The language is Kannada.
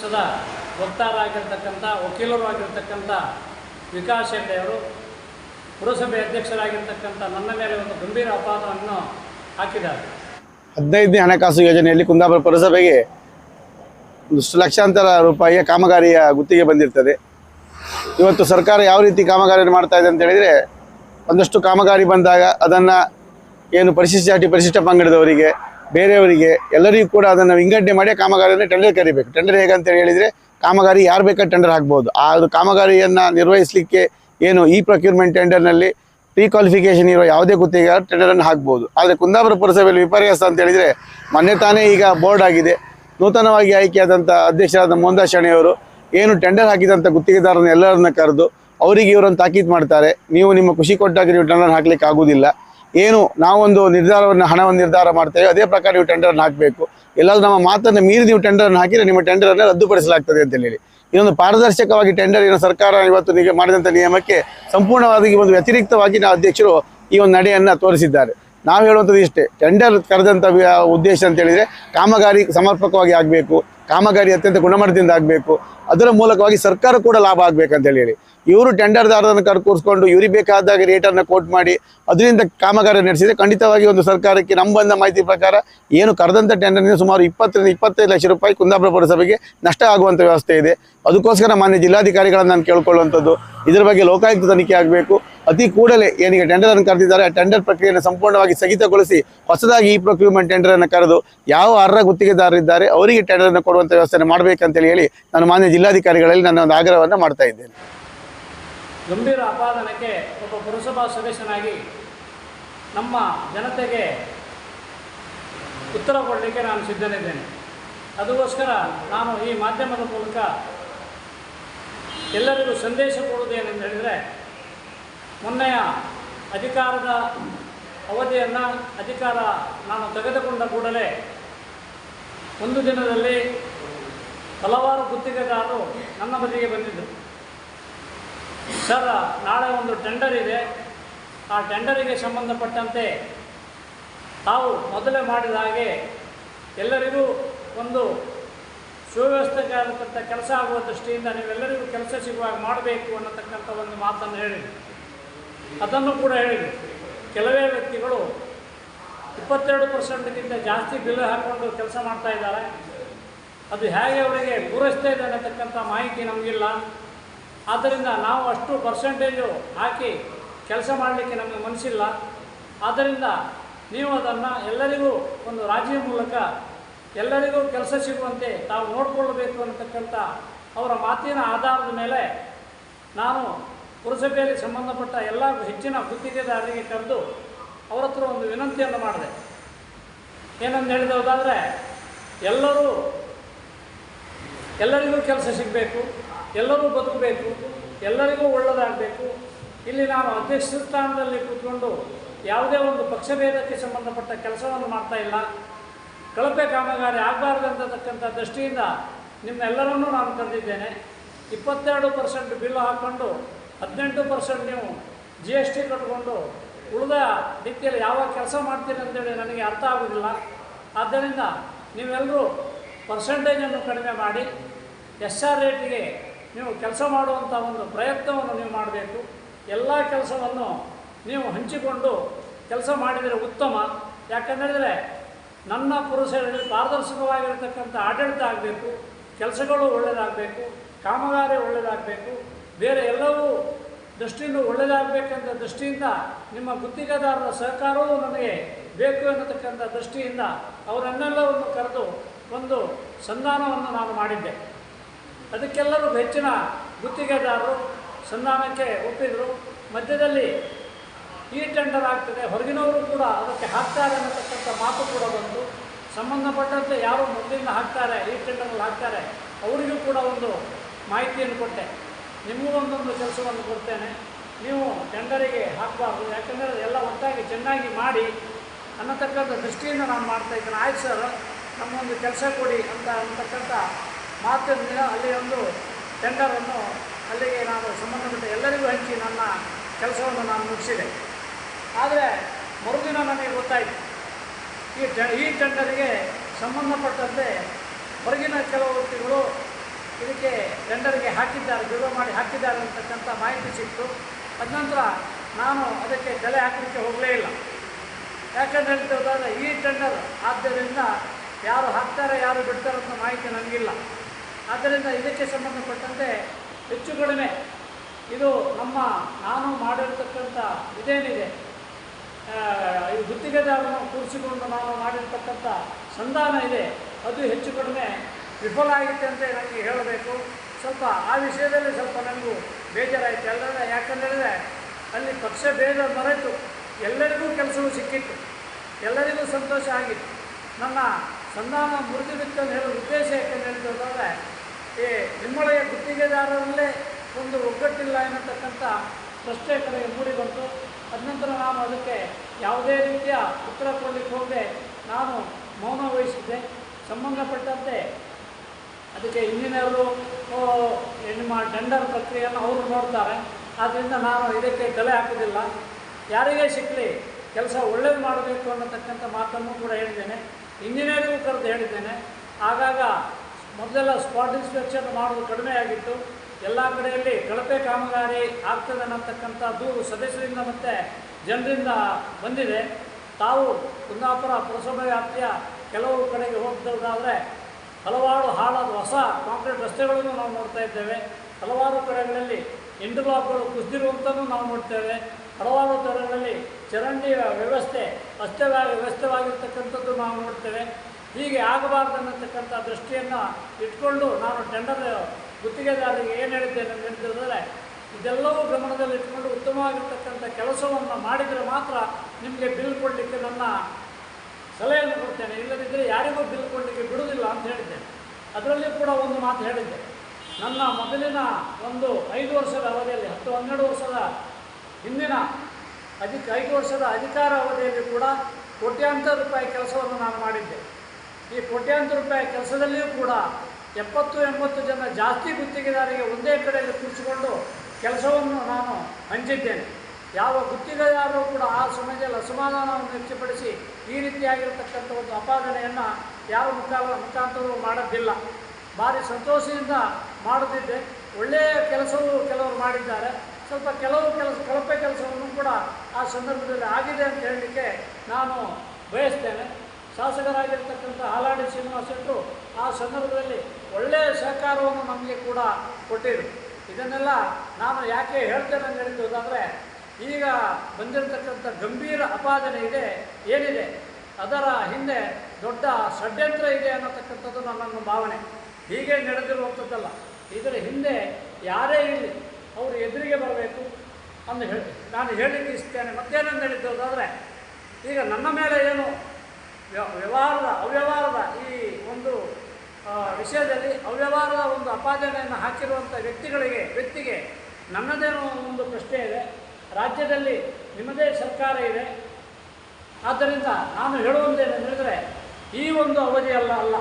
ಪಕ್ಷದ ವಕ್ತಾರರಾಗಿರ್ತಕ್ಕಂಥ ವಕೀಲರು ಆಗಿರ್ತಕ್ಕಂಥ ವಿಕಾಸ್ ಅವರು, ಪುರಸಭೆ ಅಧ್ಯಕ್ಷರಾಗಿರ್ತಕ್ಕಂಥ ನನ್ನ ಮೇಲೆ ಒಂದು ಗಂಭೀರ ಅಪಾದವನ್ನು ಹಾಕಿದ್ದಾರೆ. ಹದಿನೈದನೇ ಹಣಕಾಸು ಯೋಜನೆಯಲ್ಲಿ ಕುಂದಾಪುರ ಪುರಸಭೆಗೆ ಒಂದಷ್ಟು ಲಕ್ಷಾಂತರ ರೂಪಾಯಿಯ ಕಾಮಗಾರಿಯ ಗುತ್ತಿಗೆ ಬಂದಿರ್ತದೆ. ಇವತ್ತು ಸರ್ಕಾರ ಯಾವ ರೀತಿ ಕಾಮಗಾರಿಯನ್ನು ಮಾಡ್ತಾ ಇದೆ ಅಂತ ಹೇಳಿದರೆ, ಒಂದಷ್ಟು ಕಾಮಗಾರಿ ಬಂದಾಗ ಅದನ್ನು ಏನು ಪರಿಶಿಷ್ಟ ಜಾತಿ, ಪರಿಶಿಷ್ಟ ಪಂಗಡದವರಿಗೆ ಬೇರೆಯವರಿಗೆ ಎಲ್ಲರಿಗೂ ಕೂಡ ಅದನ್ನು ವಿಂಗಡಣೆ ಮಾಡಿ ಕಾಮಗಾರಿಯನ್ನು ಟೆಂಡರ್ ಕರಿಬೇಕು. ಟೆಂಡರ್ ಹೇಗಂತ ಹೇಳಿದರೆ ಕಾಮಗಾರಿ ಯಾರು ಬೇಕಾದ ಟೆಂಡರ್ ಹಾಕ್ಬೋದು. ಆ ಕಾಮಗಾರಿಯನ್ನು ನಿರ್ವಹಿಸಲಿಕ್ಕೆ ಏನು ಈ ಪ್ರೊಕ್ಯೂರ್ಮೆಂಟ್ ಟೆಂಡರ್ನಲ್ಲಿ ಪ್ರೀ ಕ್ವಾಲಿಫಿಕೇಷನ್ ಇರೋ ಯಾವುದೇ ಗುತ್ತಿಗೆ ಟೆಂಡರನ್ನು ಹಾಕ್ಬೋದು. ಆದರೆ ಕುಂದಾಪುರ ಪುರಸಭೆಯಲ್ಲಿ ವಿಪರ್ಯಾಸ ಅಂತ ಹೇಳಿದರೆ ಮೊನ್ನೆ ತಾನೇ ಈಗ ಬೋರ್ಡ್ ಆಗಿದೆ. ನೂತನವಾಗಿ ಆಯ್ಕೆಯಾದಂಥ ಅಧ್ಯಕ್ಷರಾದ ಮೋಂದಾ ಶಣೆಯವರು ಏನು ಟೆಂಡರ್ ಹಾಕಿದಂಥ ಗುತ್ತಿಗೆದಾರರನ್ನ ಎಲ್ಲರನ್ನ ಕರೆದು ಅವರಿಗೆ ಇವರನ್ನು ತಾಕೀತು ಮಾಡ್ತಾರೆ. ನೀವು ನಿಮ್ಮ ಖುಷಿ ಕೊಟ್ಟಾಗ ನೀವು ಟೆಂಡರ್ ಹಾಕ್ಲಿಕ್ಕೆ ಆಗುವುದಿಲ್ಲ ಏನು ನಾವೊಂದು ನಿರ್ಧಾರವನ್ನು, ಹಣವನ್ನು ನಿರ್ಧಾರ ಮಾಡ್ತೇವೆ, ಅದೇ ಪ್ರಕಾರ ನೀವು ಟೆಂಡರನ್ನು ಹಾಕಬೇಕು. ಎಲ್ಲಾದ್ರೂ ನಮ್ಮ ಮಾತನ್ನು ಮೀರಿ ನೀವು ಟೆಂಡರ್ನ ಹಾಕಿದರೆ ನಿಮ್ಮ ಟೆಂಡರನ್ನು ರದ್ದುಪಡಿಸಲಾಗ್ತದೆ ಅಂತ ಹೇಳಿ. ಇನ್ನೊಂದು ಪಾರದರ್ಶಕವಾಗಿ ಟೆಂಡರ್ ಏನು ಸರ್ಕಾರ ಇವತ್ತು ನಿಮಗೆ ಮಾಡಿದಂಥ ನಿಯಮಕ್ಕೆ ಸಂಪೂರ್ಣವಾಗಿ ಒಂದು ವ್ಯತಿರಿಕ್ತವಾಗಿ ನಾವು ಅಧ್ಯಕ್ಷರು ಈ ಒಂದು ನಡೆಯನ್ನು ತೋರಿಸಿದ್ದಾರೆ. ನಾವು ಹೇಳುವಂಥದ್ದು ಇಷ್ಟೇ. ಟೆಂಡರ್ ಕರೆದಂಥ ಉದ್ದೇಶ ಅಂತ ಹೇಳಿದರೆ ಕಾಮಗಾರಿ ಸಮರ್ಪಕವಾಗಿ ಆಗಬೇಕು. ಕಾಮಗಾರಿ ಅತ್ಯಂತ ಗುಣಮಟ್ಟದಿಂದ ಆಗಬೇಕು. ಅದರ ಮೂಲಕವಾಗಿ ಸರ್ಕಾರ ಕೂಡ ಲಾಭ ಆಗಬೇಕಂತ ಹೇಳಿ. ಇವರು ಟೆಂಡರ್ದಾರರನ್ನು ಕರ್ಕೂರಿಸ್ಕೊಂಡು ಇವ್ರಿಗೆ ಬೇಕಾದಾಗ ರೇಟನ್ನು ಕೋಟ್ ಮಾಡಿ ಅದರಿಂದ ಕಾಮಗಾರಿ ನಡೆಸಿದರೆ ಖಂಡಿತವಾಗಿ ಒಂದು ಸರ್ಕಾರಕ್ಕೆ ನಮ್ಮ ಮಾಹಿತಿ ಪ್ರಕಾರ ಏನು ಕರೆದಂಥ ಟೆಂಡರ್ನಿಂದ ಸುಮಾರು ಇಪ್ಪತ್ತರಿಂದ ಇಪ್ಪತ್ತೈದು ಲಕ್ಷ ರೂಪಾಯಿ ಕುಂದಾಪುರ ಪುರಸಭೆಗೆ ನಷ್ಟ ಆಗುವಂಥ ವ್ಯವಸ್ಥೆ ಇದೆ. ಅದಕ್ಕೋಸ್ಕರ ಮಾನ್ಯ ಜಿಲ್ಲಾಧಿಕಾರಿಗಳನ್ನು ನಾನು ಕೇಳ್ಕೊಳ್ಳುವಂಥದ್ದು. ಇದರ ಬಗ್ಗೆ ಲೋಕಾಯುಕ್ತ ತನಿಖೆ ಆಗಬೇಕು. ಅತಿ ಕೂಡಲೇ ಏನೀಗ ಟೆಂಡರ್ ಅನ್ನು ಕರೆದಿದ್ದಾರೆ. ಆ ಟೆಂಡರ್ ಪ್ರಕ್ರಿಯೆಯನ್ನು ಸಂಪೂರ್ಣವಾಗಿ ಸ್ಥಗಿತಗೊಳಿಸಿ ಹೊಸದಾಗಿ ಈ ಪ್ರೊಕ್ಯೂರ್ಮೆಂಟ್ ಟೆಂಡರ್ ಅನ್ನು ಕರೆದು ಯಾವ ಅರ್ಹ ಗುತ್ತಿಗೆದಾರರಿದ್ದಾರೆ ಅವರಿಗೆ ಟೆಂಡರ್ ಅನ್ನು ಕೊಡುವಂಥ ವ್ಯವಸ್ಥೆ ಮಾಡಬೇಕಂತೇಳಿ ಹೇಳಿ ನಾನು ಮಾನ್ಯ ಜಿಲ್ಲಾಧಿಕಾರಿಗಳಲ್ಲಿ ನನ್ನ ಒಂದು ಆಗ್ರಹವನ್ನು ಮಾಡ್ತಾ ಇದ್ದೇನೆ. ಗಂಭೀರ ಅಪಾದನಕ್ಕೆ ಒಬ್ಬ ಪುರಸಭಾ ಸದಸ್ಯನಾಗಿ ನಮ್ಮ ಜನತೆಗೆ ಉತ್ತರ ಕೊಡಲಿಕ್ಕೆ ನಾನು ಸಿದ್ಧನಿದ್ದೇನೆ. ಅದಕ್ಕೋಸ್ಕರ ನಾನು ಈ ಮಾಧ್ಯಮದ ಮೂಲಕ ಎಲ್ಲರಿಗೂ ಸಂದೇಶ ಕೊಡುವುದೇನೆಂದು ಹೇಳಿದರೆ ಮೊನ್ನೆಯ ಅಧಿಕಾರದ ಅವಧಿಯನ್ನು ಅಧಿಕಾರ ನಾನು ತೆಗೆದುಕೊಂಡ ಕೂಡಲೇ ಒಂದು ದಿನದಲ್ಲಿ ಹಲವಾರು ಗುತ್ತಿಗೆದಾರರು ನನ್ನ ಬದಿಗೆ ಬಂದಿದ್ದರು. ಸರ್, ನಾಳೆ ಒಂದು ಟೆಂಡರ್ ಇದೆ. ಆ ಟೆಂಡರಿಗೆ ಸಂಬಂಧಪಟ್ಟಂತೆ ತಾವು ಮೊದಲೇ ಮಾಡಿದ ಹಾಗೆ ಎಲ್ಲರಿಗೂ ಒಂದು ಸುವ್ಯವಸ್ಥೆಗಾಗಿರ್ತಕ್ಕಂಥ ಕೆಲಸ ಆಗುವ ದೃಷ್ಟಿಯಿಂದ ನೀವೆಲ್ಲರಿಗೂ ಕೆಲಸ ಸಿಗುವಾಗ ಮಾಡಬೇಕು ಅನ್ನತಕ್ಕಂಥ ಒಂದು ಮಾತನ್ನು ಹೇಳಿದರು. ಅದನ್ನು ಕೂಡ ಹೇಳಿದರು ಕೆಲವೇ ವ್ಯಕ್ತಿಗಳು ಇಪ್ಪತ್ತೆರಡು ಪರ್ಸೆಂಟ್ಗಿಂತ ಜಾಸ್ತಿ ಬಿಲ್ ಹಾಕ್ಕೊಂಡು ಕೆಲಸ ಮಾಡ್ತಾ ಇದ್ದಾರೆ. ಅದು ಹೇಗೆ ಅವರಿಗೆ ಪೂರೈಸ್ತಾ ಇದೆ ಅನ್ನತಕ್ಕಂಥ ಮಾಹಿತಿ ನಮಗಿಲ್ಲ. ಆದ್ದರಿಂದ ನಾವು ಅಷ್ಟು ಪರ್ಸೆಂಟೇಜು ಹಾಕಿ ಕೆಲಸ ಮಾಡಲಿಕ್ಕೆ ನಮಗೆ ಮನಸ್ಸಿಲ್ಲ. ಆದ್ದರಿಂದ ನೀವು ಅದನ್ನು ಎಲ್ಲರಿಗೂ ಒಂದು ರಾಜಿ ಮೂಲಕ ಎಲ್ಲರಿಗೂ ಕೆಲಸ ಸಿಗುವಂತೆ ತಾವು ನೋಡಿಕೊಳ್ಳಬೇಕು ಅನ್ನತಕ್ಕಂಥ ಅವರ ಮಾತಿನ ಆಧಾರದ ಮೇಲೆ ನಾನು ಪುರಸಭೆಯಲ್ಲಿ ಸಂಬಂಧಪಟ್ಟ ಎಲ್ಲ ಹೆಚ್ಚಿನ ಗುತ್ತಿಗೆದಾರರಿಗೆ ಕರೆದು ಅವರ ಹತ್ರ ಒಂದು ವಿನಂತಿಯನ್ನು ಮಾಡಿದೆ. ಏನಂತ ಹೇಳಿದವುದಾದರೆ ಎಲ್ಲರೂ, ಎಲ್ಲರಿಗೂ ಕೆಲಸ ಸಿಗಬೇಕು, ಎಲ್ಲರೂ ಬದುಕಬೇಕು, ಎಲ್ಲರಿಗೂ ಒಳ್ಳೆಯದಾಗಬೇಕು ಇಲ್ಲಿ ನಾನು ಅಧ್ಯಕ್ಷ ಸ್ಥಾನದಲ್ಲಿ ಕೂತ್ಕೊಂಡು ಯಾವುದೇ ಒಂದು ಪಕ್ಷಭೇದಕ್ಕೆ ಸಂಬಂಧಪಟ್ಟ ಕೆಲಸವನ್ನು ಮಾಡ್ತಾ ಇಲ್ಲ. ಕಳಪೆ ಕಾಮಗಾರಿ ಆಗಬಾರ್ದಂತಕ್ಕಂಥ ದೃಷ್ಟಿಯಿಂದ ನಿಮ್ಮೆಲ್ಲರನ್ನೂ ನಾನು ಕರೆದಿದ್ದೇನೆ. ಇಪ್ಪತ್ತೆರಡು ಪರ್ಸೆಂಟ್ ಬಿಲ್ ಹಾಕ್ಕೊಂಡು ಹದಿನೆಂಟು ಪರ್ಸೆಂಟ್ ನೀವು ಜಿ ಎಸ್ ಟಿ ಕಟ್ಕೊಂಡು ಉಳಿದ ರೀತಿಯಲ್ಲಿ ಯಾವ ಕೆಲಸ ಮಾಡ್ತೀರಿ ಅಂತೇಳಿ ನನಗೆ ಅರ್ಥ ಆಗೋದಿಲ್ಲ. ಆದ್ದರಿಂದ ನೀವೆಲ್ಲರೂ ಪರ್ಸೆಂಟೇಜನ್ನು ಕಡಿಮೆ ಮಾಡಿ ಎಸ್ ಆರ್ ರೇಟಿಗೆ ನೀವು ಕೆಲಸ ಮಾಡುವಂಥ ಒಂದು ಪ್ರಯತ್ನವನ್ನು ನೀವು ಮಾಡಬೇಕು. ಎಲ್ಲ ಕೆಲಸವನ್ನು ನೀವು ಹಂಚಿಕೊಂಡು ಕೆಲಸ ಮಾಡಿದರೆ ಉತ್ತಮ. ಯಾಕಂದರೆ ನನ್ನ ಪುರುಷರಲ್ಲಿ ಪಾರದರ್ಶಕವಾಗಿರತಕ್ಕಂಥ ಆಡಳಿತ ಆಗಬೇಕು, ಕೆಲಸಗಳು ಒಳ್ಳೆಯದಾಗಬೇಕು ಕಾಮಗಾರಿ ಒಳ್ಳೆಯದಾಗಬೇಕು ಬೇರೆ ಎಲ್ಲವೂ ದೃಷ್ಟಿಯಿಂದ ಒಳ್ಳೆಯದಾಗಬೇಕಂತ ದೃಷ್ಟಿಯಿಂದ ನಿಮ್ಮ ಗುತ್ತಿಗೆದಾರರ ಸಹಕಾರವೂ ನನಗೆ ಬೇಕು ಎನ್ನತಕ್ಕಂಥ ದೃಷ್ಟಿಯಿಂದ ಅವರನ್ನೆಲ್ಲವನ್ನು ಕರೆದು ಒಂದು ಸಂಧಾನವನ್ನು ನಾನು ಮಾಡಿದ್ದೆ. ಅದಕ್ಕೆಲ್ಲರೂ ಹೆಚ್ಚಿನ ಗುತ್ತಿಗೆದಾರರು ಸಂಧಾನಕ್ಕೆ ಒಪ್ಪಿದರು. ಮಧ್ಯದಲ್ಲಿ ಈ ಟೆಂಡರ್ ಆಗ್ತದೆ. ಹೊರಗಿನವರು ಕೂಡ ಅದಕ್ಕೆ ಹಾಕ್ತಾರೆ ಅನ್ನತಕ್ಕಂಥ ಮಾತು ಕೂಡ ಬಂತು. ಸಂಬಂಧಪಟ್ಟಂತೆ ಯಾರು ಮೊದಲಿಂದ ಹಾಕ್ತಾರೆ, ಈ ಟೆಂಡರ್ನಲ್ಲಿ ಹಾಕ್ತಾರೆ, ಅವರಿಗೂ ಕೂಡ ಒಂದು ಮಾಹಿತಿಯನ್ನು ಕೊಟ್ಟೆ. ನಿಮಗೂ ಒಂದೊಂದು ಕೆಲಸವನ್ನು ಕೊಡ್ತೇನೆ. ನೀವು ಟೆಂಡರಿಗೆ ಹಾಕಬಾರ್ದು. ಯಾಕಂದರೆ ಎಲ್ಲ ಒಟ್ಟಾಗಿ ಚೆನ್ನಾಗಿ ಮಾಡಿ ಅನ್ನತಕ್ಕಂಥ ದೃಷ್ಟಿಯಿಂದ ನಾನು ಮಾಡ್ತಾ ಇದ್ದೇನೆ. ಆಯ್ತು ಸರ್ ನಮ್ಮೊಂದು ಕೆಲಸ ಕೊಡಿ ಅಂತ ಅನ್ನತಕ್ಕಂಥ ಮಾತಿನ ಅಲ್ಲಿ ಒಂದು ಟೆಂಡರನ್ನು ಅಲ್ಲಿಗೆ ನಾನು ಸಂಬಂಧಪಟ್ಟ ಎಲ್ಲರಿಗೂ ಹಂಚಿ ನನ್ನ ಕೆಲಸವನ್ನು ನಾನು ಮುಗಿಸಿದೆ. ಆದರೆ ಮರುದಿನ ನನಗೆ ಗೊತ್ತಾಯಿತು. ಈ ಟೆ ಈ ಟೆಂಡರಿಗೆ ಸಂಬಂಧಪಟ್ಟಂತೆ ಹೊರಗಿನ ಕೆಲವು ವ್ಯಕ್ತಿಗಳು ಟೆಂಡರ್ಗೆ ಹಾಕಿದ್ದಾರೆ, ಬಿಡುಗಡೆ ಮಾಡಿ ಹಾಕಿದ್ದಾರೆ ಅಂತಕ್ಕಂಥ ಮಾಹಿತಿ ಸಿಕ್ತು. ಅದ ನಾನು ಅದಕ್ಕೆ ತಲೆ ಹಾಕಲಿಕ್ಕೆ ಹೋಗಲೇ ಇಲ್ಲ. ಯಾಕಂದ್ರೆ ಹೇಳ್ತಾರೆ ಈ ಟೆಂಡರ್ ಆದ್ದರಿಂದ ಯಾರು ಹಾಕ್ತಾರೆ, ಯಾರು ಬಿಡ್ತಾರೆ ಅನ್ನೋ ಮಾಹಿತಿ ನನಗಿಲ್ಲ. ಆದ್ದರಿಂದ ಇದಕ್ಕೆ ಸಂಬಂಧಪಟ್ಟಂತೆ ಹೆಚ್ಚು ಕಡಿಮೆ ಇದು ನಮ್ಮ, ನಾನು ಮಾಡಿರ್ತಕ್ಕಂಥ ಇದೇನಿದೆ ಈ ಗುತ್ತಿಗೆದಾರನ್ನು ಕೂರಿಸಿಕೊಂಡು ನಾನು ಮಾಡಿರ್ತಕ್ಕಂಥ ಸಂಧಾನ ಇದೆ, ಅದು ಹೆಚ್ಚು ಕಡಿಮೆ ವಿಫಲ ಆಗಿತ್ತು ಅಂತ ನನಗೆ ಹೇಳಬೇಕು. ಸ್ವಲ್ಪ ಆ ವಿಷಯದಲ್ಲಿ ಸ್ವಲ್ಪ ನನಗೂ ಬೇಜಾರಾಯಿತು. ಎಲ್ಲರ ಯಾಕಂದರೆ ಅಲ್ಲಿ ಪಕ್ಷ ಭೇದ ಮರೆತು ಎಲ್ಲರಿಗೂ ಕೆಲಸವು ಸಿಕ್ಕಿತ್ತು. ಎಲ್ಲರಿಗೂ ಸಂತೋಷ ಆಗಿತ್ತು. ನನ್ನ ಸಂಧಾನ ಮುರಿದು ಬಿತ್ತು ಅಂತ ಹೇಳೋ ಉದ್ದೇಶ ಯಾಕಂತ ಹೇಳಿದ್ರೆ ಈ ನಿಮ್ಮೊಳಗೆ ಗುತ್ತಿಗೆದಾರರಲ್ಲೇ ಒಂದು ಒಗ್ಗಟ್ಟಿಲ್ಲ ಎನ್ನತಕ್ಕಂಥ ಪ್ರಶ್ನೆ ಕಡೆಗೆ ಮೂಡಿ ಬಂತು. ತದನಂತರ ನಾನು ಅದಕ್ಕೆ ಯಾವುದೇ ರೀತಿಯ ಉತ್ತರ ಕೊಡಲಿಕ್ಕೆ ಹೋಗದೆ ನಾನು ಮೌನ ವಹಿಸಿದ್ದೆ. ಸಂಬಂಧಪಟ್ಟಂತೆ ಅದಕ್ಕೆ ಇಂಜಿನಿಯರು ನಿಮ್ಮ ಟೆಂಡರ್ ಪ್ರಕ್ರಿಯೆಯನ್ನು ಅವರು ನೋಡ್ತಾರೆ. ಆದ್ದರಿಂದ ನಾನು ಇದಕ್ಕೆ ತಲೆ ಹಾಕೋದಿಲ್ಲ. ಯಾರಿಗೇ ಸಿಕ್ಕಲಿ ಕೆಲಸ ಒಳ್ಳೇದು ಮಾಡಬೇಕು ಅನ್ನತಕ್ಕಂಥ ಮಾತನ್ನು ಕೂಡ ಹೇಳಿದ್ದೇನೆ. ಇಂಜಿನಿಯರಿಂಗ್ ಕರೆದು ಹೇಳಿದ್ದೇನೆ. ಆಗಾಗ ಮೊದಲೆಲ್ಲ ಸ್ಪಾಟ್ ಇನ್ಸ್ಪೆಕ್ಷನ್ ಮಾಡೋದು ಕಡಿಮೆ ಆಗಿತ್ತು. ಎಲ್ಲ ಕಡೆಯಲ್ಲಿ ಕಳಪೆ ಕಾಮಗಾರಿ ಆಗ್ತದೆ ಅನ್ನತಕ್ಕಂಥ ದೂರು ಸದಸ್ಯರಿಂದ ಮತ್ತು ಜನರಿಂದ ಬಂದಿದೆ. ತಾವು ಕುಂದಾಪುರ ಪುರಸಭೆ ವ್ಯಾಪ್ತಿಯ ಕೆಲವು ಕಡೆಗೆ ಹೋಗ್ತದಾದರೆ ಹಲವಾರು ಹಾಳಾದ ಹೊಸ ಕಾಂಕ್ರೀಟ್ ರಸ್ತೆಗಳನ್ನು ನಾವು ನೋಡ್ತಾ ಇದ್ದೇವೆ. ಹಲವಾರು ಕಡೆಗಳಲ್ಲಿ ಇಂಟರ್ಲಾಕ್ಗಳು ಕುಸಿದಿರುವಂಥದ್ದು ನಾವು ನೋಡ್ತೇವೆ. ಹಲವಾರು ಕಡೆಗಳಲ್ಲಿ ಚರಂಡಿಯ ವ್ಯವಸ್ಥೆ ಅಸ್ತವ್ಯ ವ್ಯವಸ್ಥೆವಾಗಿರ್ತಕ್ಕಂಥದ್ದು ನಾವು ನೋಡ್ತೇವೆ. ಹೀಗೆ ಆಗಬಾರ್ದು ಅನ್ನತಕ್ಕಂಥ ದೃಷ್ಟಿಯನ್ನು ಇಟ್ಕೊಂಡು ನಾನು ಟೆಂಡರ್ ಗುತ್ತಿಗೆದಾರರಿಗೆ ಏನು ಹೇಳಿದ್ದೇನೆ ಅಂತ ಹೇಳಿದ್ರೆ, ಇದೆಲ್ಲವೂ ಗಮನದಲ್ಲಿ ಇಟ್ಕೊಂಡು ಉತ್ತಮವಾಗಿರ್ತಕ್ಕಂಥ ಕೆಲಸವನ್ನು ಮಾಡಿದರೆ ಮಾತ್ರ ನಿಮಗೆ ಬಿಲ್ ಕೊಡಲಿಕ್ಕೆ ನನ್ನ ಸಲಹೆಯನ್ನು ಕೊಡ್ತೇನೆ. ಇಲ್ಲದಿದ್ದರೆ ಯಾರಿಗೂ ಬಿಲ್ ಕೊಡಲಿಕ್ಕೆ ಬಿಡುವುದಿಲ್ಲ ಅಂತ ಹೇಳಿದ್ದೆ. ಅದರಲ್ಲಿ ಕೂಡ ಒಂದು ಮಾತು ಹೇಳಿದ್ದೆ. ನನ್ನ ಮೊದಲಿನ ಒಂದು ಐದು ವರ್ಷದ ಅವಧಿಯಲ್ಲಿ, ಹತ್ತು ಹನ್ನೆರಡು ವರ್ಷದ ಹಿಂದಿನ ಅಧಿಕ, ಐದು ವರ್ಷದ ಅಧಿಕಾರ ಅವಧಿಯಲ್ಲಿ ಕೂಡ ಕೋಟ್ಯಾಂತರ ರೂಪಾಯಿ ಕೆಲಸವನ್ನು ನಾನು ಮಾಡಿದ್ದೆ. ಈ ಕೋಟ್ಯಾಂತರ ರೂಪಾಯಿ ಕೆಲಸದಲ್ಲಿಯೂ ಕೂಡ ಎಪ್ಪತ್ತು, ಎಂಬತ್ತು ಜನ ಜಾಸ್ತಿ ಗುತ್ತಿಗೆದಾರಿಗೆ ಒಂದೇ ಕಡೆಯಲ್ಲಿ ಕೂರಿಸಿಕೊಂಡು ಕೆಲಸವನ್ನು ನಾನು ಹಂಚಿದ್ದೇನೆ. ಯಾವ ಗುತ್ತಿಗೆದಾರರು ಕೂಡ ಆ ಸಮಯದಲ್ಲಿ ಅಸಮಾಧಾನವನ್ನು ವ್ಯಕ್ತಪಡಿಸಿ ಈ ರೀತಿಯಾಗಿರತಕ್ಕಂಥ ಒಂದು ಅಪಾದನೆಯನ್ನು ಯಾವ ಮುಖಾ ಮುಖಾಂತರವೂ ಮಾಡೋದಿಲ್ಲ. ಭಾರಿ ಸಂತೋಷದಿಂದ ಮಾಡುತ್ತಿದ್ದೆ. ಒಳ್ಳೆಯ ಕೆಲಸವೂ ಕೆಲವರು ಮಾಡಿದ್ದಾರೆ. ಸ್ವಲ್ಪ ಕೆಲವು ಕೆಲಸ, ಕಳಪೆ ಕೆಲಸವನ್ನು ಕೂಡ ಆ ಸಂದರ್ಭದಲ್ಲಿ ಆಗಿದೆ ಅಂತ ಹೇಳಲಿಕ್ಕೆ ನಾನು ಬಯಸ್ತೇನೆ. ಶಾಸಕರಾಗಿರ್ತಕ್ಕಂಥ ಹಾಲಾಡಿ ಶ್ರೀನಿವಾಸ ಶೆಟ್ಟರು ಆ ಸಂದರ್ಭದಲ್ಲಿ ಒಳ್ಳೆಯ ಸಹಕಾರವನ್ನು ನಮಗೆ ಕೂಡ ಕೊಟ್ಟಿರು ಇದನ್ನೆಲ್ಲ ನಾನು ಯಾಕೆ ಹೇಳ್ತೇನೆ ಅಂತ ಹೇಳಿದ್ದೋದಾದರೆ ಈಗ ಬಂದಿರತಕ್ಕಂಥ ಗಂಭೀರ ಅಪಾದನೆ ಇದೆ, ಏನಿದೆ? ಅದರ ಹಿಂದೆ ದೊಡ್ಡ ಷಡ್ಯಂತ್ರ ಇದೆ ಅನ್ನತಕ್ಕಂಥದ್ದು ನನ್ನ ಭಾವನೆ. ಹೀಗೆ ನಡೆದಿರುವಂಥದ್ದಲ್ಲ. ಇದರ ಹಿಂದೆ ಯಾರೇ ಇರಲಿ, ಅವರು ಎದುರಿಗೆ ಬರಬೇಕು ಅಂದು ಹೇಳಿ, ನಾನು ಹೇಳಲಿಕ್ಕೆ ತಿಳಿಸ್ತೇನೆ ಮತ್ತೇನಂತ ಹೇಳಿದ್ದೋದಾದರೆ ಈಗ ನನ್ನ ಮೇಲೆ ಏನು ವ್ಯ- ವ್ಯವಹಾರದ, ಅವ್ಯವಹಾರದ ಈ ಒಂದು ವಿಷಯದಲ್ಲಿ ಅವ್ಯವಹಾರದ ಒಂದು ಅಪಾದನೆಯನ್ನು ಹಾಕಿರುವಂಥ ವ್ಯಕ್ತಿಗಳಿಗೆ, ವ್ಯಕ್ತಿಗೆ ನನ್ನದೇನೋ ಒಂದು ಪ್ರಶ್ನೆ ಇದೆ. ರಾಜ್ಯದಲ್ಲಿ ನಿಮ್ಮದೇ ಸರ್ಕಾರ ಇದೆ. ಆದ್ದರಿಂದ ನಾನು ಹೇಳುವಂತೇನೆಂದರೆ ಈ ಒಂದು ಅವಧಿಯಲ್ಲ ಅಲ್ಲ.